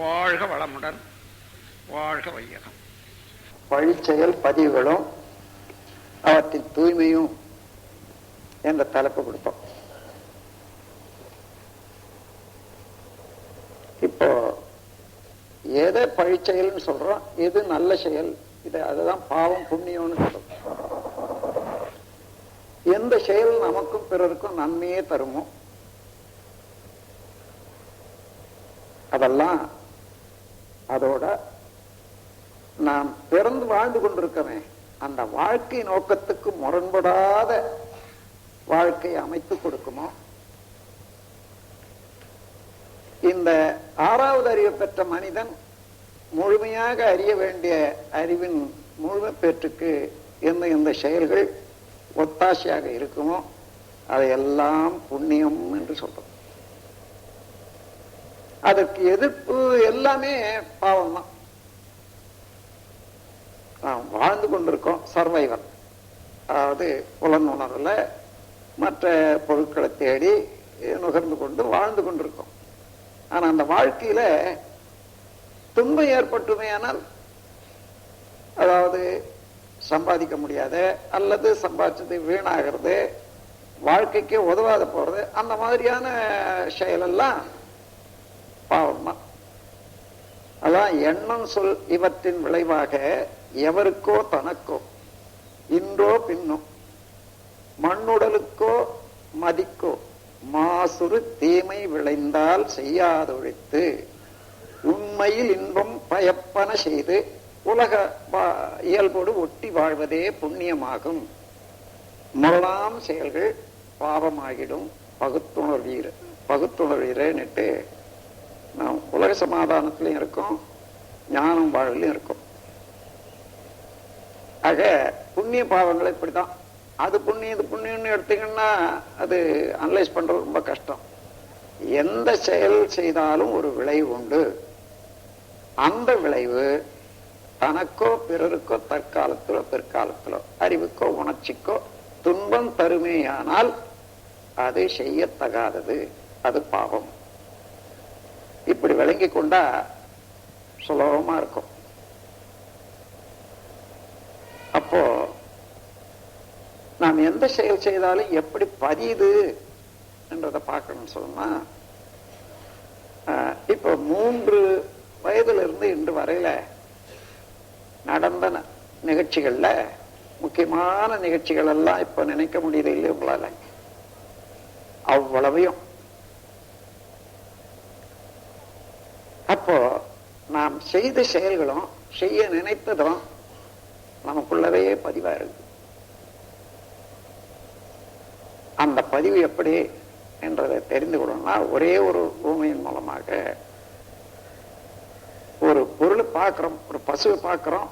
வாழ்க வளமுடன். வாழ்க வையகம். வழிச்செயல் பதிவுகளும் அவற்றின் தூய்மையும் என்ற தலைப்பு கொடுத்தோம் இப்போ எதை பழிச்செயல்னு சொல்றோம் எது நல்ல செயல்? இது அதுதான் பாவம் புண்ணியம்னு சொல்றோம். எந்த செயல் நமக்கும் பிறருக்கும் நன்மையே தருமோ? அதெல்லாம் அதோட நாம் பிறந்து வாழ்ந்து கொண்டிருக்கமே அந்த வாழ்க்கை நோக்கத்துக்கு முரண்படாத வாழ்க்கை அமைத்து கொடுக்குமோ? இந்த ஆறாவது அறிவு பெற்ற மனிதன் முழுமையாக அறிய வேண்டிய அறிவின் முழுமை பெற்றுக்கு எந்த எந்த செயல்கள் ஒத்தாசையாக இருக்குமோ அதையெல்லாம் புண்ணியம் என்று சொல்றோம். அதற்கு எதிர்ப்பு எல்லாமே பாவம் தான் நாம் வாழ்ந்து கொண்டிருக்கோம் சர்வைவர். அதாவது புலன் உணர்வுல மற்ற பொருட்களை தேடி நுகர்ந்து கொண்டு வாழ்ந்து கொண்டிருக்கோம். ஆனா அந்த வாழ்க்கையில துன்பம் ஏற்பட்டுமையானால் அதாவது சம்பாதிக்க முடியாத அல்லது சம்பாதிச்சது வீணாகிறது வாழ்க்கைக்கு உதவாத போறது அந்த மாதிரியான செயலெல்லாம் பாவம் தான் எண்ணம் சொல் இவற்றின் விளைவாக எவருக்கோ தனக்கோ இன்றோ பின்னோ மண்ணுடலுக்கோ மதிக்கோ மாசுறு தீமை விளைந்தால் செய்யாதொழித்து உண்மையில் இன்பம் பயப்பன செய்து உலக இயல்போடு ஒட்டி வாழ்வதே புண்ணியமாகும். முரணாம் செயல்கள் பாவமாகிடும். பகுத்துணர்வீர் பகுத்துணர்வீரன்ட்டு நாம் உலக சமாதானத்திலையும் இருக்கோம். ஞானம் வாழ்விலையும் இருக்கும். ஆக புண்ணிய பாவங்கள் இப்படிதான் அது புண்ணியம் இது புண்ணியம்னு எடுத்தீங்கன்னா அது அனலைஸ் பண்றது ரொம்ப கஷ்டம். எந்த செயல் செய்தாலும் ஒரு விளைவு உண்டு. அந்த விளைவு தனக்கோ பிறருக்கோ தற்காலத்திலோ பிற்காலத்திலோ அறிவுக்கோ உணர்ச்சிக்கோ துன்பம் தருமேயானால் அது செய்யத்தகாதது. அது பாவம். இப்படி விளங்கி கொண்டா சுலபமா இருக்கும். அப்போ நாம் எந்த செயல் செய்தாலும் எப்படி பதியுது என்றதை பார்க்கணும்னு சொன்னா இப்போ மூன்று வயதுல இருந்து இன்று வரையில நடந்த நிகழ்ச்சிகள்ல முக்கியமான நிகழ்ச்சிகள் எல்லாம் இப்ப நினைக்க முடியுது இல்லை உங்களால? அவ்வளவையும். அப்போ நாம் செய்த செயல்களும் செய்ய நினைத்ததும் நமக்குள்ளவே பதிவா இருக்கு. அந்த பதிவு எப்படி என்றதை தெரிந்து கொள்ளணும்னா ஒரே ஒரு பூமியின் மூலமாக ஒரு பொருளை பார்க்கிறோம் ஒரு பசுவை பார்க்கிறோம்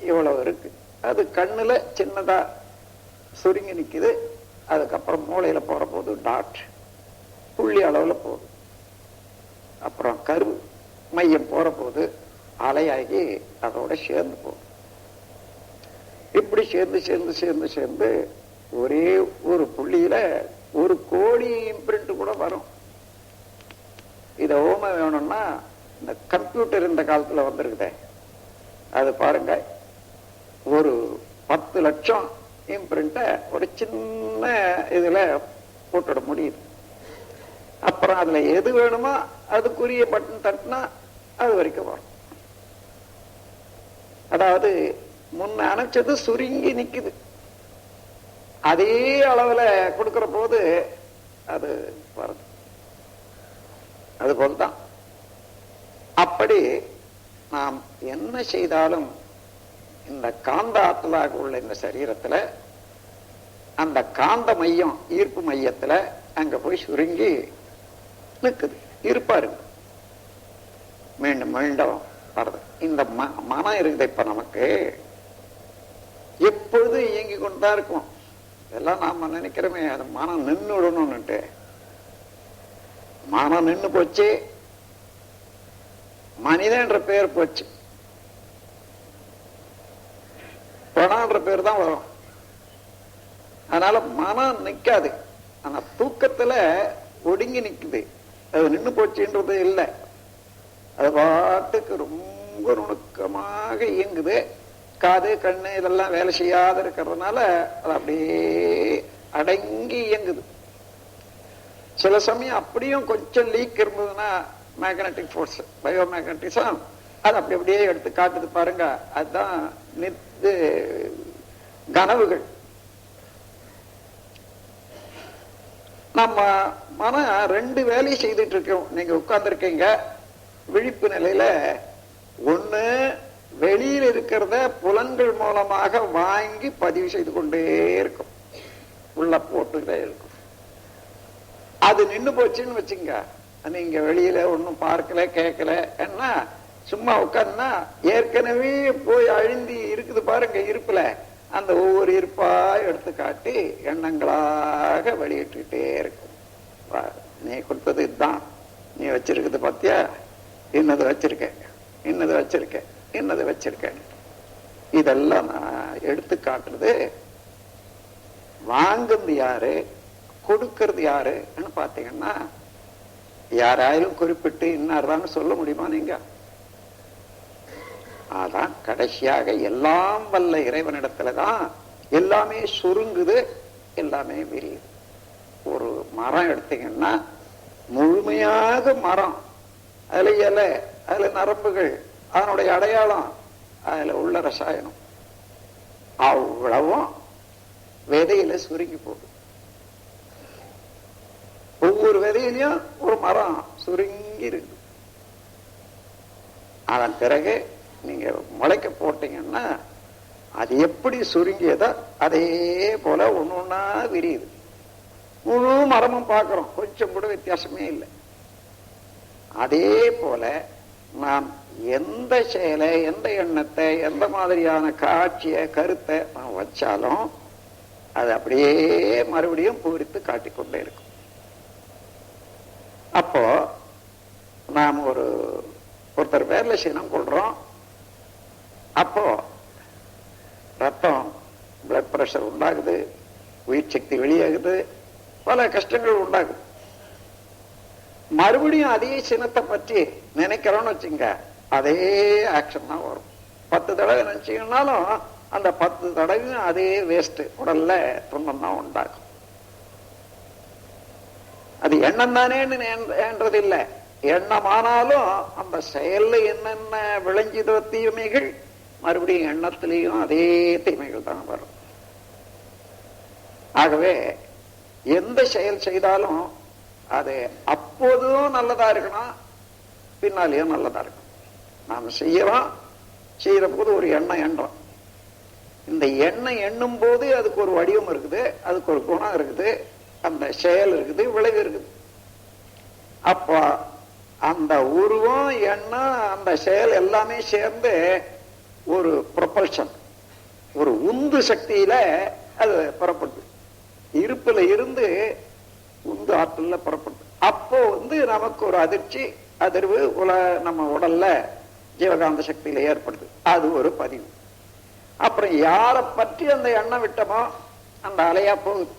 இவ்வளவு இருக்கு. அது கண்ணுல சின்னதா சுருங்கி நிக்குது. அதுக்கப்புறம் மூளையில போற போது டாட் புள்ளி அளவுல போகுது. அப்புறம் கரு மையம் போற போது அலையாகி அதோட சேர்ந்து போகும். இப்படி சேர்ந்து சேர்ந்து சேர்ந்து சேர்ந்து ஒரே ஒரு புள்ளியில ஒரு கோடி இம்ப்ரிண்ட் கூட வரும். இத ஓம வேணும்னா இந்த கம்ப்யூட்டர் இந்த காலத்துல வந்திருக்குதே. அது பாருங்க ஒரு பத்து லட்சம் இம்ப்ரிண்ட ஒரு சின்ன இதுல போட்டுட முடியுது. அப்புறம் அதுல எது வேணுமோ அதுக்குரிய பட்டன் தட்டினா அது வரைக்கும் வரும். அதாவது முன்ன அணைச்சது சுருங்கி நிக்குது. அதே அளவுல கொடுக்கிற போது அது வருது. அது போல்தான். அப்படி நாம் என்ன செய்தாலும் இந்த காந்த ஆற்றலாக உள்ள இந்த சரீரத்துல அந்த காந்த மையம் ஈர்ப்பு மையத்துல அங்க போய் சுருங்கி நிற்குது இருப்பாரு. மீண்டும் மீண்டும் வருது இந்த மனம் இருக்குது இப்ப நமக்கு எப்பொழுதும் இயங்கி கொண்டுதான் இருக்கும். இதெல்லாம் நாம நினைக்கிறோமே அது மனம் நின்று விடணும்னுட்டு. மனம் நின்று போச்சு. மனிதன்ற பேர் போச்சு. பணம்ன்ற பேர் தான் வரும். அதனால மனம் நிக்காது. ஆனா தூக்கத்துல ஒடுங்கி நிக்குது. அது நின்று போச்சுன்றது இல்லை. அது பாட்டுக்கு ரொம்ப நுணுக்கமாக இயங்குது. காது கண்ணு இதெல்லாம் வேலை செய்யாத இருக்கிறதுனால அது அப்படியே அடங்கி இயங்குது. சில சமயம் அப்படியும் கொஞ்சம் லீக் இருந்ததுன்னா மேக்னட்டிக் ஃபோர்ஸ் பயோ மேக்னட்டிசம் அது அப்படி அப்படியே எடுத்து காட்டுது பாருங்க. அதுதான் நித்து கனவுகள். நம்ம மனம் ரெண்டு வேலையை செய்துட்டு இருக்கோம் நீங்க உட்கார்ந்துருக்கீங்க. விழிப்பு நிலையில ஒண்ணு வெளியில் இருக்கிறத புலன்கள் மூலமாக வாங்கி பதிவு செய்து கொண்டே இருக்கும். உள்ள போட்டுக்கிட்டே இருக்கும். அது நின்னு போச்சுன்னு வச்சுங்க. நீங்க வெளியில ஒன்னும் பார்க்கல கேட்கல என்ன சும்மா உட்கார்ந்தா ஏற்கனவே போய் அழிந்தி இருக்குது பாருங்க இருப்புல. அந்த ஒவ்வொரு இருப்பா எடுத்து காட்டி எண்ணங்களாக வெளியிட்டுக்கிட்டே இருக்கும். நீ கொடுத்தது இதுதான். நீ வச்சிருக்கிறது பாத்தியா? இன்னது வச்சிருக்க இன்னது வச்சிருக்க இன்னது வச்சிருக்க இதெல்லாம் நான் எடுத்து காட்டுறது வாங்குறது யாரு? கொடுக்கறது யாருன்னு பார்த்தீங்கன்னா யாராயிலும் குறிப்பிட்டு இன்னார்தான் சொல்ல முடியுமா நீங்க? அதான் கடைசியாக எல்லாம் வல்ல இறைவனிடத்துலதான் எல்லாமே சுருங்குது எல்லாமே விரியுது. ஒரு மரம் எடுத்தீங்கன்னா முழுமையாக மரம். அதுல இலை அதுல நரம்புகள் அதனுடைய அடையாளம் அதுல உள்ள ரசாயனம். அவ்வளவும் விதையில சுருங்கி போகுது. ஒவ்வொரு விதையிலையும் ஒரு மரம் சுருங்கி இருக்கு. அதன் பிறகு நீங்க முளைக்க போட்டீங்கன்னா அது எப்படி சுருங்கியதோ அதே போல ஒண்ணு ஒண்ணா விரியுது. முழு மரமும் பார்க்கிறோம். கொஞ்சம் கூட வித்தியாசமே இல்லை. அதே போல நாம் எந்த செயலை எந்த எண்ணத்தை எந்த மாதிரியான காட்சியை கருத்தை நாம் வச்சாலும் அது அப்படியே மறுபடியும் பூரித்து காட்டிக்கொண்டே இருக்கும். அப்போ நாம் ஒரு ஒருத்தர் பேர்ல சினம் கொள்றோம். அப்போ ரத்தம் பிளட் பிரஷர் உண்டாகுது உயிர் சக்தி வெளியாகுது. பல கஷ்டங்கள் உண்டாகும். மறுபடியும் அதே சினத்தை பற்றி நினைக்கிறோம்னு வச்சுங்க அதே ஆக்ஷன் தான் வரும். பத்து தடவை நினைச்சீங்கன்னாலும் அந்த பத்து தடவையும் அதே வேஸ்ட் உடல்ல துன்பம் தான் உண்டாகும். அது எண்ணம் தானேன்னு என்றது இல்லை எண்ணமானாலும் அந்த செயல்ல என்னென்ன விளைஞ்சிதோ தீமைகள் மறுபடியும் எண்ணத்திலையும் அதே தீமைகள் தான் வரும். ஆகவே எந்த செயல் செய்தாலும் அது அப்போதும் நல்லதா இருக்கணும் பின்னாலேயும் நல்லதா இருக்கணும் நாம் செய்யறோம் செய்யற போது ஒரு எண்ணம் எண்றோம். இந்த எண்ணம் எண்ணும் போது அதுக்கு ஒரு வடிவம் இருக்குது அதுக்கு ஒரு குணம் இருக்குது அந்த செயல் இருக்குது விளைவு இருக்குது. அப்போ அந்த உருவம் எண்ணம் அந்த செயல் எல்லாமே சேர்ந்து ஒரு ப்ரொபல்ஷன் ஒரு உந்து சக்தியில அது புறப்படுது. இருப்புல இருந்து உந்து ஆற்றல்ல புறப்படுது அப்போ வந்து நமக்கு ஒரு அதிர்ச்சி அதிர்வு உல நம்ம உடல்ல ஜீவகாந்த சக்தியில ஏற்படுது. அது ஒரு பதிவு. அப்புறம் யாரை பற்றி அந்த எண்ணம் விட்டமோ அந்த அலையா போகுது.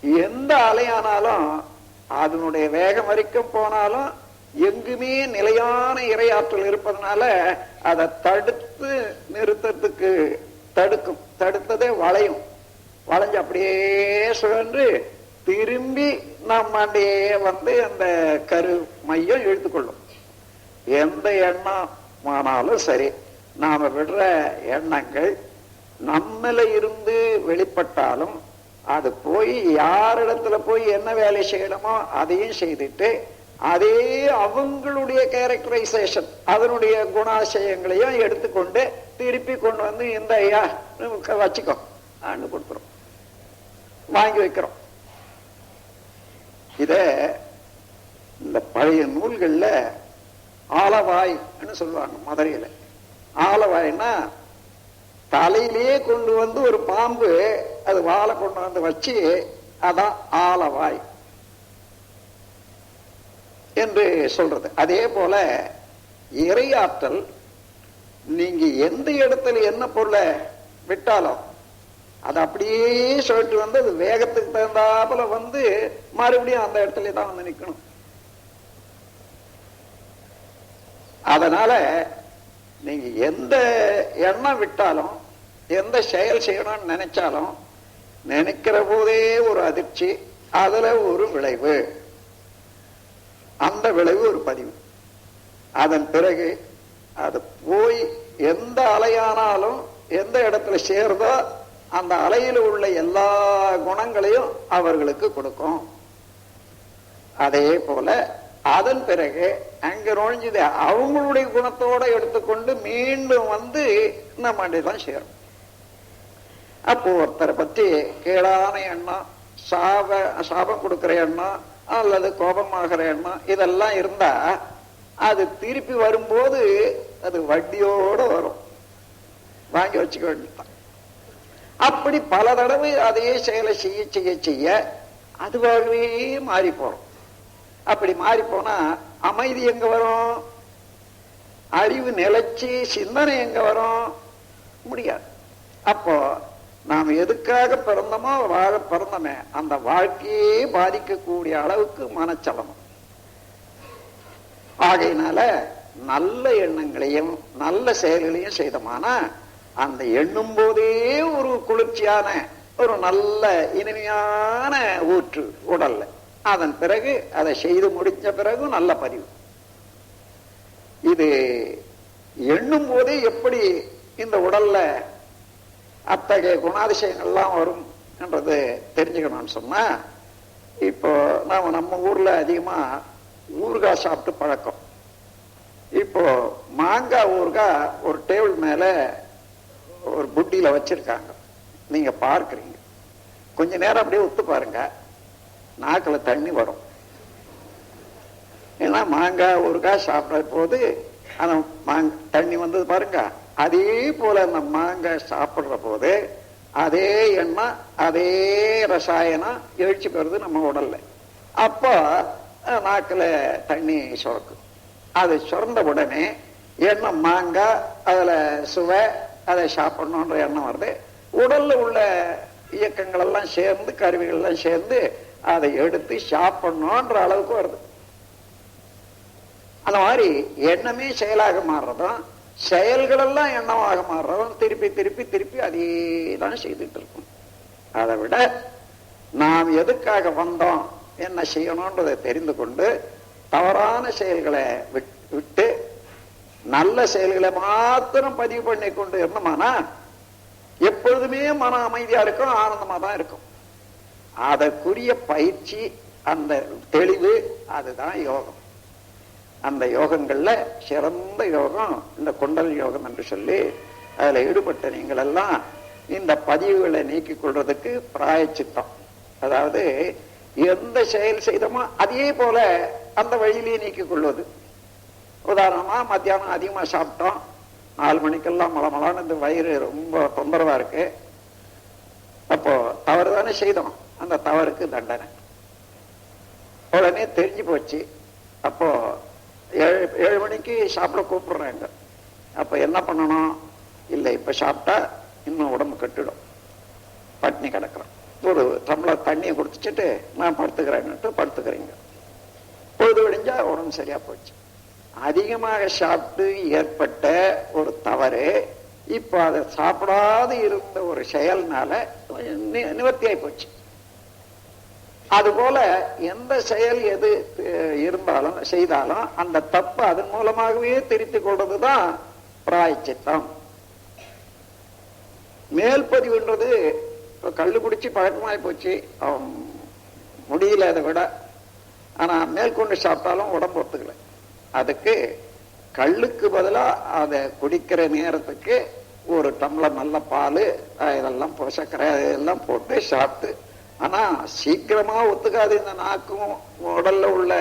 எந்த அலையானாலும் அதனுடைய வேகம் வரைக்கும் போனாலும் எங்குமே நிலையான இரையாற்றல் இருப்பதனால அதை தடுத்து நிறுத்தத்துக்கு தடுக்கும் தடுத்ததே வளையும். வளைஞ்சு அப்படியே சுழன்று திரும்பி நம்மாண்டே வந்து அந்த கரு மையம் இழுத்துக்கொள்ளும். எந்த எண்ணம் ஆனாலும் சரி நாம விடுற எண்ணங்கள் நம்மள இருந்து வெளிப்பட்டாலும் அது போய் யாரிடத்துல போய் என்ன வேலை செய்யணுமோ அதையும் செய்துட்டு அதே அவங்களுடைய கேரக்டரைசேஷன் அதனுடைய குணாசயங்களையும் எடுத்துக்கொண்டு திருப்பி கொண்டு வந்து இந்த ஐயா வச்சுக்கோ ஆண்டு கொடுக்குறோம் வாங்கி வைக்கிறோம். இத இந்த பழைய நூல்கள்ல ஆலவாய்ன்னு சொல்லுவாங்க மதுரையில. ஆலவாய்னா தலையிலேயே கொண்டு வந்து ஒரு பாம்பு அது வாழை கொண்டு வந்து வச்சு அதான் ஆலவாய் என்று சொல்றது. அதே போல இறையாற்றல் நீங்க எந்த இடத்துல என்ன பொருளை விட்டாலும் அது அப்படியே சொல்லிட்டு வந்து அது வேகத்துக்கு தகுந்தாப்புல வந்து மறுபடியும் அந்த இடத்துல தான் வந்து நிக்கணும். அதனால நீங்க எந்த எண்ணம் விட்டாலும் எந்த செயல் செய்யணும்னு நினைச்சாலும் நினைக்கிற போதே ஒரு அதிர்ச்சி அதுல ஒரு விளைவு. அந்த விளைவு ஒரு பதிவு. அதன் பிறகு அது போய் எந்த அலையானாலும் எந்த இடத்துல சேருதோ அந்த அலையில் உள்ள எல்லா குணங்களையும் அவர்களுக்கு கொடுக்கும். அதே போல அதன் பிறகு அங்க நுழைஞ்சது அவங்களுடைய குணத்தோட எடுத்துக்கொண்டு மீண்டும் வந்து நம்ம தான் சேரும். அப்போ ஒருத்தரை பத்தி கேடான எண்ணம் சாப சாபம் கொடுக்கிற எண்ணம் அல்லது கோபமாகிற எண்ணம் இதெல்லாம் இருந்தா அது திருப்பி வரும்போது அது வட்டியோட வரும். வாங்கி வச்சுக்க வேண்டியதான் அப்படி பல தடவை அதே செயலை செய்ய செய்ய செய்ய அதுவாகவே மாறி போறோம். அப்படி மாறி போனா அமைதி எங்க வரும்? அறிவு நிலைச்சு சிந்தனை எங்க வரும்? முடியாது. அப்போ நாம் எதுக்காக பிறந்தோமோ வாழ பிறந்தோமே அந்த வாழ்க்கையே பாதிக்கக்கூடிய அளவுக்கு மனச்சலனம். ஆகையினால நல்ல எண்ணங்களையும் நல்ல செயல்களையும் செய்தோமானா அந்த எண்ணும் போதே ஒரு குளிர்ச்சியான ஒரு நல்ல இனிமையான ஊற்று உடல்ல. அதன் பிறகு அதை செய்து முடிச்ச பிறகு நல்ல பதிவு. இது எண்ணும் போதே எப்படி இந்த உடல்ல அத்தகைய குணாதிசயங்கள்லாம் வரும் என்றது தெரிஞ்சுக்கணும்னு சொன்னா இப்போ நாம நம்ம ஊர்ல அதிகமா ஊறுகாய் சாப்பிட்டு பழக்கம். இப்போ மாங்காய் ஊறுகாய் ஒரு டேபிள் மேல ஒரு புட்டியில வச்சிருக்காங்க. நீங்க பார்க்கறீங்க. கொஞ்ச நேரம் அப்படியே ஒத்து பாருங்க. நாக்குல தண்ணி வரும். ஏன்னா மாங்காய் ஊறுகாய் சாப்பிட போது அந்த மாங்க தண்ணி வந்தது பாருங்க. அதே போல அந்த மாங்காய் சாப்பிடுற போது அதே எண்ணெய் அதே ரசாயனம் எழுச்சி பெறுது நம்ம உடல்ல. அப்போ நாக்கில் நாக்குல தண்ணி சுரக்கும். அது சுரந்த உடனே எண்ணெய் மாங்காய் அதுல சுவை அதை சாப்பிடணுன்ற எண்ணம் வருது. உடல்ல உள்ள இயக்கங்கள் எல்லாம் சேர்ந்து கருவிகள் எல்லாம் சேர்ந்து அதை எடுத்து சாப்பிடணுன்ற அளவுக்கு வருது. அந்த மாதிரி எண்ணமே செயலாக மாறுறதும் செயல்கள் எல்லாம் எண்ணமாக மாறுறதும் திருப்பி திருப்பி திருப்பி அதே தான் செய்துட்டு இருக்கும். அதை விட நாம் எதுக்காக வந்தோம் என்ன செய்யணும்ன்றதை தெரிந்து கொண்டு தவறான செயல்களை விட்- விட்டு நல்ல செயல்களை மாத்திரம் பதிவு பண்ணி கொண்டு இருந்தோமானா எப்பொழுதுமே மன அமைதியா இருக்கும் ஆனந்தமா தான் இருக்கும். அதற்குரிய பயிற்சி அந்த தெளிவு அதுதான் யோகம். அந்த யோகங்கள்ல சிறந்த யோகம் இந்த குண்டல் யோகம் என்று சொல்லி அதுல ஈடுபட்ட நீங்கள் எல்லாம் இந்த பதிவுகளை நீக்கிக் கொள்றதுக்கு பிராயச்சித்தம். அதாவது எந்த செயல் செய்தோமோ அதே போல அந்த வழியிலேயே நீக்கிக் கொள்வது. உதாரணமா மத்தியானம் அதிகமா சாப்பிட்டோம். நாலு மணிக்கெல்லாம் மலமலான இந்த வயிறு ரொம்ப தொந்தரவா இருக்கு. அப்போ தவறு தானே செய்தோம். அந்த தவறுக்கு தண்டனை. உடனே தெரிஞ்சு போச்சு. அப்போ ஏழு ஏழு மணிக்கு சாப்பிட கூப்பிடுறாங்க. அப்போ என்ன பண்ணணும்? இல்லை இப்ப சாப்பிட்டா இன்னும் உடம்பு கட்டிடும். பட்னி கிடக்கிறோம். ஒரு டம்ளர் தண்ணியை குடிச்சிட்டு நான் படுத்துக்கிறேன்னுட்டு படுத்துக்கிறீங்க. பொழுது விடிஞ்சா உடம்பு சரியா போச்சு. அதிகமாக சாப்பிட்டு ஏற்பட்ட ஒரு தவறு இப்ப அதை சாப்பிடாது இருந்த ஒரு செயல்னால நி- நிவர்த்தியாகி போச்சு. அதுபோல எந்த செயல் எது இருந்தாலும் செய்தாலும் அந்த தப்பு அதன் மூலமாகவே திருத்திக் கொள்றதுதான் பிராயச்சித்தம் மேல்பதிவுன்றது இப்போ கள்ளு குடிச்சு பழக்கமாகி போச்சு. முடியல அதை விட. ஆனா மேற்கொண்டு சாப்பிட்டாலும் உடம்பு ஒத்துக்கலை. அதுக்கு கல்லுக்கு பதிலா அதை குடிக்கிற நேரத்துக்கு ஒரு டம்ளர் நல்ல பால் இதெல்லாம் போ- இதெல்லாம் போட்டு சாப்பிட்டு. ஆனா சீக்கிரமா ஒத்துக்காது இந்த நாக்கும் உடல்ல உள்ள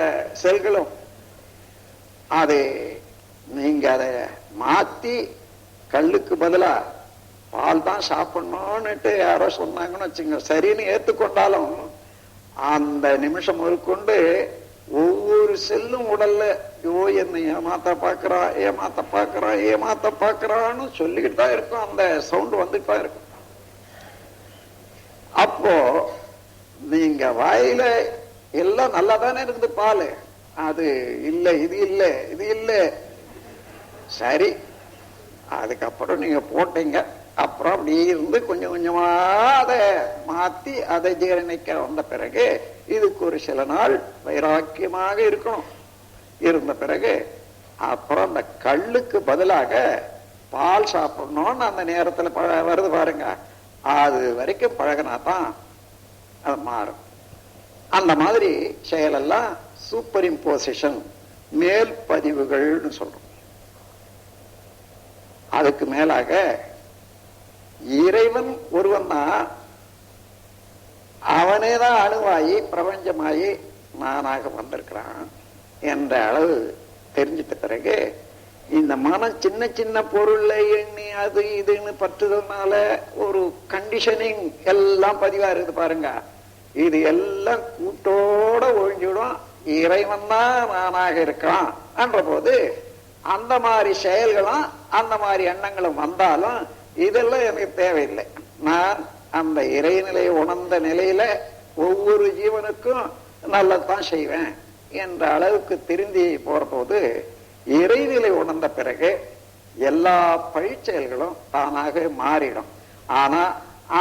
செல்களும். அது நீங்க அதை மாத்தி கல்லுக்கு பதிலா பால் தான் சாப்பிடணும்னுட்டு யாரோ சொன்னாங்கன்னு வச்சுங்க சரின்னு ஏற்றுக்கொண்டாலும் அந்த நிமிஷம் முதற்கொண்டு ஒவ்வொரு செல்லும் உடல்ல ஐயோ என்னை ஏமாத்த பாக்குறா ஏமாத்த பாக்குறா ஏமாத்த பாக்குறான்னு சொல்லிக்கிட்டு தான் இருக்கும். அந்த சவுண்ட் வந்துட்டு தான் இருக்கும். அப்போ நீங்க வாயில எல்லாம் நல்லா தானே இருக்குது பால். அது இல்ல இது இல்ல இது இல்ல. சரி. அதுக்கப்புறம் நீங்க போட்டீங்க. அப்புறம் அப்படி இருந்து கொஞ்சம் கொஞ்சமா அதை மாத்தி அதை ஜீரணிக்க வந்த பிறகு இதுக்கு ஒரு சில நாள் வைராக்கியமாக இருக்கணும். இருந்த பிறகு அப்புறம் அந்த கல்லுக்கு பதிலாக பால் சாப்பிடணும்னு அந்த நேரத்தில் வருது பாருங்க. அது வரைக்கும் பழகினா தான் அது மாறும். அந்த மாதிரி செயலெல்லாம் சூப்பர் இம்போசிஷன் மேல் பதிவுகள்னு சொல்றோம். அதுக்கு மேலாக இறைவன் ஒருவன் தான் அவனே தான் அணுவாயி பிரபஞ்சமாயி நானாக வந்திருக்கிறான் என்ற அளவு தெரிஞ்சிட்ட பிறகு இந்த மனம் சின்ன சின்ன பொருள்ல எண்ணி அது இதுன்னு பற்றுதனால ஒரு கண்டிஷனிங் எல்லாம் பதிவா இருக்குது பாருங்க. இது எல்லாம் கூட்டோட ஒழிஞ்சிடும். இறைவன் தான் நானாக இருக்கான் என்ற போது அந்த மாதிரி செயல்களும் அந்த மாதிரி எண்ணங்களும் வந்தாலும் இதெல்லாம் எனக்கு தேவையில்லை. நான் அந்த இறைநிலையை உணர்ந்த நிலையில ஒவ்வொரு ஜீவனுக்கும் நல்லதுதான் செய்வேன் என்ற அளவுக்கு திருந்தி போற போது இறைநிலை உணர்ந்த பிறகு எல்லா பழிச்செயல்களும் தானாக மாறிடும். ஆனா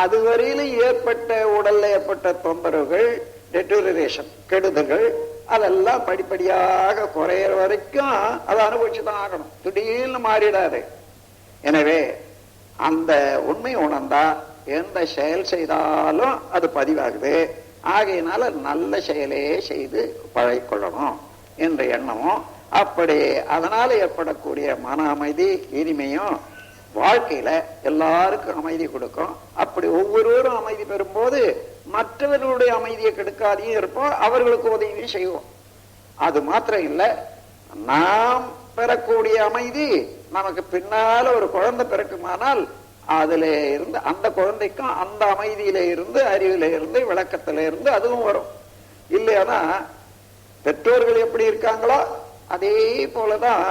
அதுவரையில ஏற்பட்ட உடல்ல ஏற்பட்ட தொந்தரவுகள் டெட்டூரேஷன் கெடுதல்கள் அதெல்லாம் படிப்படியாக குறையிற வரைக்கும் அதை அனுபவிச்சுதான் ஆகணும். திடீர்னு மாறிடாது. எனவே அந்த உண்மை உணர்ந்தா எந்த செயல் செய்தாலும் அது பதிவாகுது. ஆகையினால நல்ல செயலே செய்து பழகிக்கொள்ளணும் என்ற எண்ணமும் அப்படி அதனால ஏற்படக்கூடிய மன அமைதி இனிமையும் வாழ்க்கையில எல்லாருக்கும் அமைதி கொடுக்கும். அப்படி ஒவ்வொருவரும் அமைதி பெறும்போது மற்றவர்களுடைய அமைதியை கெடுக்காதையும் இருப்போம் அவர்களுக்கு உதவியும் செய்வோம். அது மாத்திரம் இல்லை நாம் பெறக்கூடிய அமைதி நமக்கு பின்னால ஒரு குழந்தை பிறக்குமானால் அதுல இருந்து அந்த குழந்தைக்கும் அந்த அமைதியில இருந்து அறிவில இருந்து விளக்கத்துல இருந்து அதுவும் வரும். இல்லையானா பெற்றோர்கள் எப்படி இருக்காங்களோ அதே போலதான்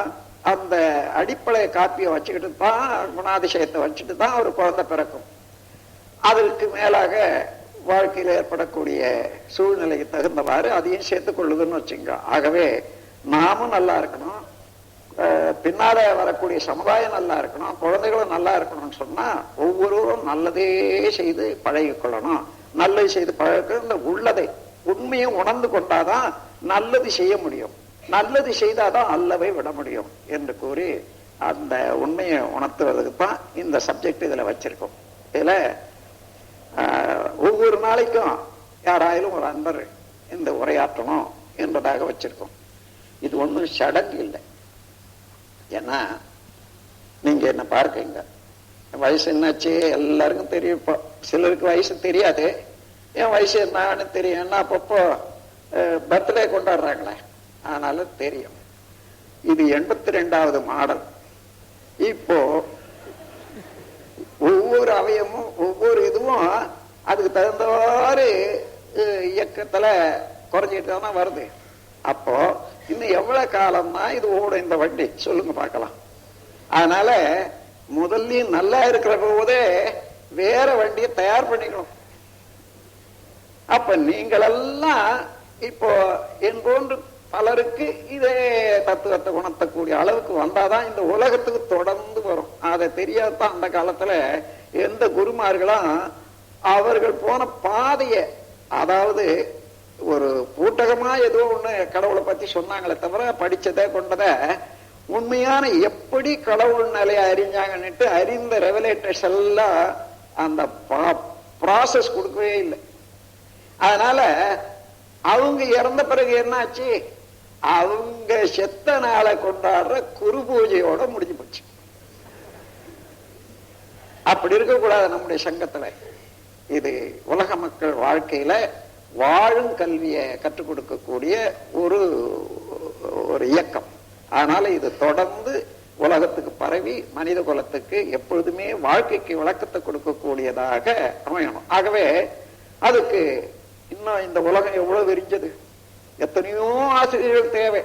அந்த அடிப்படை காப்பியை வச்சுக்கிட்டு தான் குணாதிசயத்தை வச்சுட்டு தான் ஒரு குழந்தை பிறக்கும். அதற்கு மேலாக வாழ்க்கையில் ஏற்படக்கூடிய சூழ்நிலைக்கு தகுந்தவாறு அதையும் சேர்த்துக் கொள்ளுதுன்னு வச்சுங்க. ஆகவே நாமும் நல்லா இருக்கணும் பின்னால வரக்கூடிய சமுதாயம் நல்லா இருக்கணும் குழந்தைகளும் நல்லா இருக்கணும்னு சொன்னா ஒவ்வொருவரும் நல்லதே செய்து பழகிக்கொள்ளணும். நல்லது செய்து பழக இந்த உள்ளதை உண்மையை உணர்ந்து கொண்டாதான் நல்லது செய்ய முடியும். நல்லது செய்தாதான் அல்லவை விட முடியும் என்று கூறி அந்த உண்மையை உணர்த்துவதற்கு தான் இந்த சப்ஜெக்ட் இதுல வச்சிருக்கோம். இதுல ஆஹ், ஒவ்வொரு நாளைக்கும் யாராயிலும் ஒரு அன்பர் இந்த உரையாற்றணும் என்பதாக வச்சிருக்கோம். இது ஒண்ணும் சடங்கு இல்லை. ஏன்னா நீங்க என்ன பார்க்கீங்க வயசு என்னாச்சு? எல்லாருக்கும் தெரியும். இப்போ சிலருக்கு வயசு தெரியாது. என் வயசு என்னன்னு தெரியும். என்ன அப்பப்போ பர்த்டே கொண்டாடுறாங்களே. ஆனாலும் தெரியும். இது எண்பத்தி ரெண்டாவது மாடல். இப்போ ஒவ்வொரு அவயமும் ஒவ்வொரு இதுவும் அதுக்கு தகுந்தவாறு இயக்கத்துல குறைஞ்சிட்டு தானே வருது. அப்போ இன்னும் எவ்வளவு காலம்னா இது ஓடும் இந்த வண்டி? சொல்லுங்க பார்க்கலாம். அதனால முதல்ல நல்லா இருக்கிற போதே வேற வண்டியை தயார் பண்ணிக்கணும். அப்ப நீங்களெல்லாம் இப்போ என் போன்று பலருக்கு இதே தத்துவத்தை உணர்த்தக்கூடிய அளவுக்கு வந்தாதான் இந்த உலகத்துக்கு தொடர்ந்து வரும். அதை தெரியாதான் அந்த காலத்துல எந்த குருமார்களும் அவர்கள் போன பாதைய அதாவது ஒரு பூட்டகமா ஏதோ ஒண்ணு கடவுளை பத்தி சொன்னாங்களே தவிர படிச்சதை கொண்டதை உண்மையான எப்படி கடவுள் நிலையை அறிஞ்சாங்கன்னுட்டு அறிந்த ரெவலேட்டர்ஸ் எல்லாம் அந்த ப்ராசஸ் கொடுக்கவே இல்லை. அதனால அவங்க இறந்த பிறகு என்னாச்சு? அவங்க செத்த நாளை கொண்டாடுற குரு பூஜையோட முடிஞ்சு போச்சு. அப்படி இருக்கக்கூடாது நம்முடைய சங்கத்துல. இது உலக மக்கள் வாழ்க்கையில வாழும் கல்வியை கற்றுக் கொடுக்கக்கூடிய ஒரு ஒரு இயக்கம். அதனால இது தொடர்ந்து உலகத்துக்கு பரவி மனித குலத்துக்கு எப்பொழுதுமே வாழ்க்கைக்கு விளக்கத்தை கொடுக்கக்கூடியதாக அமையணும். ஆகவே அதுக்கு இன்னும் இந்த உலகம் எவ்வளவு விரிஞ்சது? எத்தனையோ ஆசிரியர்கள் தேவை.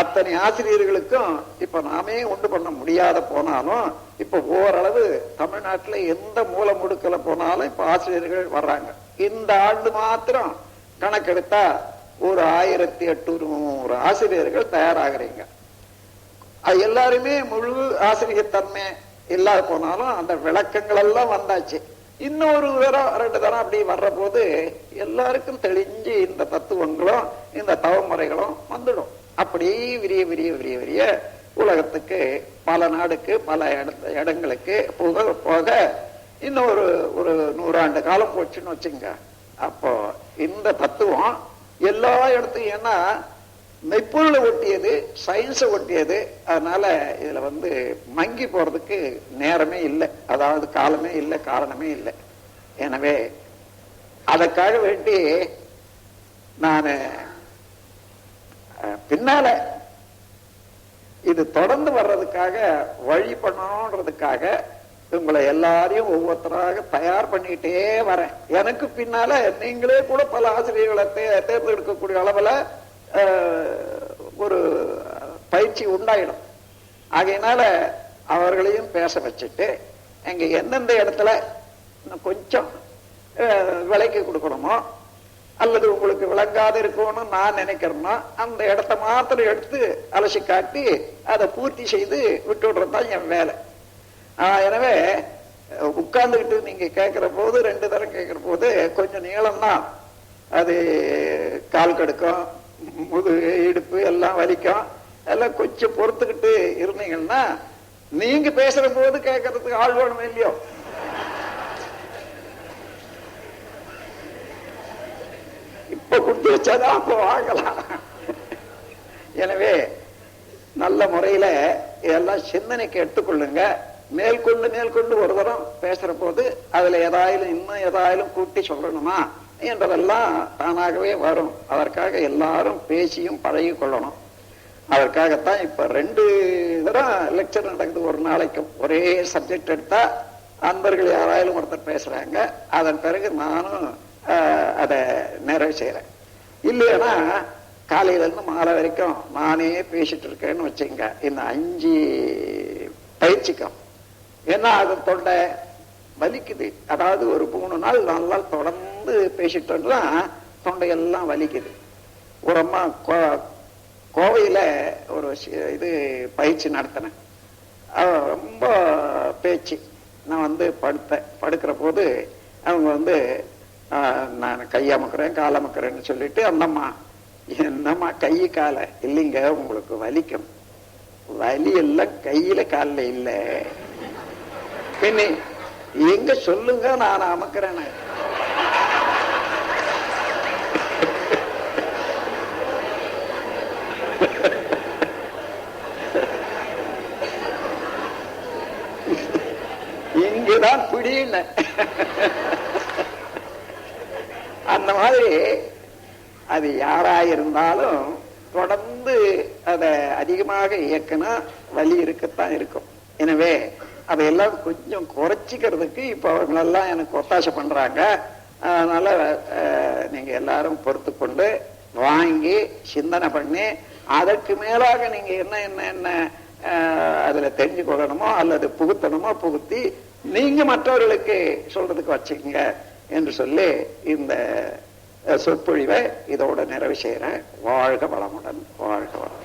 அத்தனை ஆசிரியர்களுக்கும் இப்ப நாமே ஒன்று பண்ண முடியாத போனாலும் இப்ப ஓரளவு தமிழ்நாட்டுல எந்த மூல முடுக்கல போனாலும் இப்ப ஆசிரியர்கள் வர்றாங்க. இந்த ஆண்டு மாத்திரம் கணக்கெடுத்தா ஒரு ஆயிரத்தி எட்நூறு ஆசிரியர்கள் தயாராகிறீங்க. அது எல்லாருமே முழு ஆசிரியத்தன்மை இல்லாத போனாலும் அந்த விளக்கங்கள் எல்லாம் வந்தாச்சு. இன்னொரு தரம் ரெண்டு தரம் அப்படி வர்ற போது எல்லாருக்கும் தெளிஞ்சு இந்த தத்துவங்களும் இந்த தவமுறைகளும் வந்துடும். அப்படியே விரிய விரிய விரிய விரிய உலகத்துக்கு பல நாடுக்கு பல இடத்து இடங்களுக்கு போக போக இன்னும் ஒரு ஒரு நூறாண்டு காலம் போச்சுன்னு வச்சுங்க அப்போ இந்த தத்துவம் எல்லா இடத்தையும் ஏன்னா மெய்ப்பொருளை ஒட்டியது சயின்ஸை ஒட்டியது அதனால இதுல வந்து மங்கி போறதுக்கு நேரமே இல்லை. அதாவது காலமே இல்லை காரணமே இல்லை. எனவே அதற்காக வேண்டி நான் பின்னால இது தொடர்ந்து வர்றதுக்காக வழி பண்ணணுன்றதுக்காக உங்களை எல்லாரையும் ஒவ்வொருத்தராக தயார் பண்ணிட்டே வரேன். எனக்கு பின்னால நீங்களே கூட பல ஆசிரியர்களை தே- தேர்ந்தெடுக்கக்கூடிய அளவுல ஒரு பயிற்சி உண்டாயிடும். ஆகையினால அவர்களையும் பேச வச்சுட்டு எங்க எந்தெந்த இடத்துல கொஞ்சம் விலைக்கு கொடுக்கணுமோ அல்லது உங்களுக்கு விளங்காது இருக்கணும்னு நான் நினைக்கிறேன்னா அந்த இடத்த மாத்திரம் எடுத்து அலசி காட்டி அதை பூர்த்தி செய்து விட்டு விடுறது தான் என் வேலை. எனவே உட்கார்ந்துக்கிட்டு உட்கார்ந்துகிட்டு நீங்க கேட்கிற போது ரெண்டு தரம் கேட்கிற போது கொஞ்சம் நீளம்னா அது கால் கடுக்கும் முது இடுப்பு எல்லாம் வலிக்கும். எல்லாம் கொஞ்சம் பொறுத்துக்கிட்டு இருந்தீங்கன்னா நீங்க பேசுற போது கேட்கறதுக்கு ஆள் வேணுமே இல்லையோ? இப்ப கொடுத்து வச்சாதான் அப்போ வாங்கலாம். எனவே நல்ல முறையில இதெல்லாம் சிந்தனைக்கு எடுத்துக்கொள்ளுங்க. மேற்கொண்டு மேற்கொண்டு ஒரு தரம் பேசுற போது அதுல ஏதாயிலும் இன்னும் ஏதாயிலும் கூட்டி சொல்லணுமா என்றதெல்லாம் தானாகவே வரும். அதற்காக எல்லாரும் பேசியும் பழகி கொள்ளணும். அதற்காகத்தான் இப்ப ரெண்டு தரம் லெக்சர் நடக்குது. ஒரு நாளைக்கும் ஒரே சப்ஜெக்ட் எடுத்தா அன்பர்கள் யாராயிலும் ஒருத்தர் பேசுறாங்க. அதன் பிறகு நானும் அதை நிறைவு செய்யறேன் இல்லைன்னா காலையில இருந்து மாலை வரைக்கும் நானே பேசிட்டு இருக்கேன்னு வச்சுங்க இந்த அஞ்சு பயிற்சிக்கும் என்ன அது தொண்டை வலிக்குது. அதாவது ஒரு மூணு நாள் நாலு நாள் தொடர்ந்து பேசிட்டோம்னா தொண்டையெல்லாம் வலிக்குது. ஒரு அம்மா கோ- கோவையில் ஒரு இது பயிற்சி நடத்தினேன். ரொம்ப பேச்சு. நான் வந்து படுத்தேன். படுக்கிற போது அவங்க வந்து நான் கை அமுக்குறேன் கால் அமுக்குறேன்னு சொல்லிட்டு அந்தம்மா என்னம்மா கை காலை? இல்லைங்க உங்களுக்கு வலிக்கும். வலி எல்லாம் கையில காலில் இல்லை. பின்ன எங்க சொல்லுங்க நான் அமுக்குறேன்னு. இங்கதான் பிடின்னு அந்த மாதிரி அது யாரா இருந்தாலும் தொடர்ந்து அதை அதிகமாக இயக்கினா வலி இருக்கத்தான் இருக்கும். எனவே அதையெல்லாம் கொஞ்சம் குறைச்சிக்கிறதுக்கு இப்போ அவங்களெல்லாம் எனக்கு ஒத்தாசை பண்ணுறாங்க அதனால் நீங்கள் எல்லாரும் பொறுத்து கொண்டு வாங்கி சிந்தனை பண்ணி அதற்கு மேலாக நீங்கள் என்ன என்ன என்ன அதில் தெரிஞ்சு கொள்ளணுமோ அல்லது புகுத்தணுமோ புகுத்தி நீங்கள் மற்றவர்களுக்கு சொல்கிறதுக்கு வச்சுக்கோங்க என்று சொல்லி இந்த சொற்பொழிவை இதோட நிறைவு செய்கிறேன் வாழ்க வளமுடன் வாழ்க வளம்